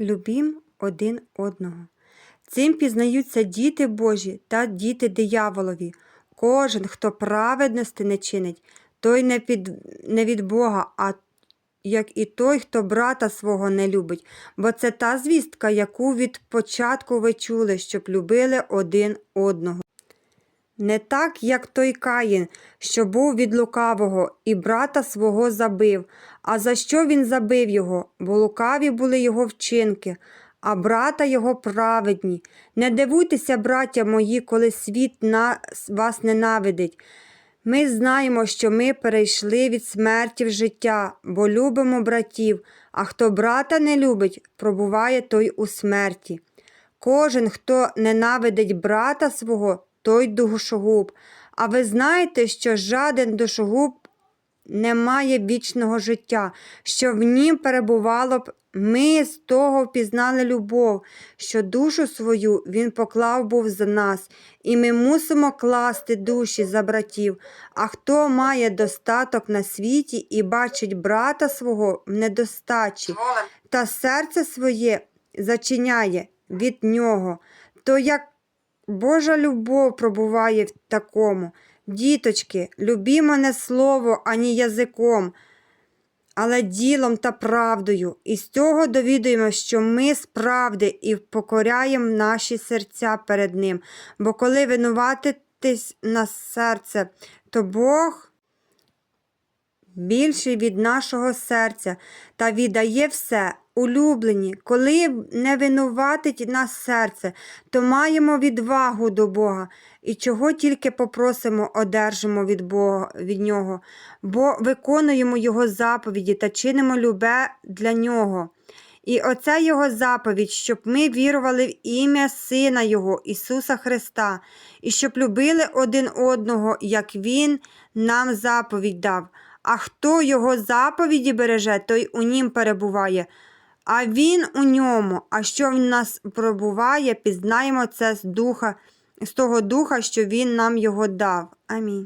любім один одного. Цим пізнаються діти Божі та діти дияволові. Кожен, хто праведності не чинить, той не, під, не від Бога, а як і той, хто брата свого не любить. Бо це та звістка, яку від початку ви чули, щоб любили один одного. Не так, як той Каїн, що був від лукавого, і брата свого забив. А за що він забив його? Бо лукаві були його вчинки, а брата його праведні. Не дивуйтеся, браття мої, коли світ на вас ненавидить. Ми знаємо, що ми перейшли від смерті в життя, бо любимо братів, а хто брата не любить, пробуває той у смерті. Кожен, хто ненавидить брата свого, той душогуб. А ви знаєте, що жаден душогуб не має вічного життя, що в нім перебувало б. Ми з того впізнали любов, що душу свою він поклав був за нас, і ми мусимо класти душі за братів. А хто має достаток на світі і бачить брата свого в недостачі, та серце своє зачиняє від нього, то як Божа любов пробуває в такому. Діточки, любімо не слово, ані язиком, але ділом та правдою. І з цього довідуємо, що ми справді і покоряємо наші серця перед Ним. Бо коли винуватитесь на серце, то Бог більший від нашого серця та віддає все. Улюблені, коли не винуватить нас серце, то маємо відвагу до Бога і чого тільки попросимо, одержимо від Бога від Нього, бо виконуємо Його заповіді та чинимо любе для Нього. І оце Його заповідь, щоб ми вірували в ім'я Сина Його, Ісуса Христа, і щоб любили один одного, як Він нам заповідь дав. А хто Його заповіді береже, той у нім перебуває. А він у ньому, а що в нас пробуває, пізнаємо це з духа, з того духа, що він нам його дав. Амінь.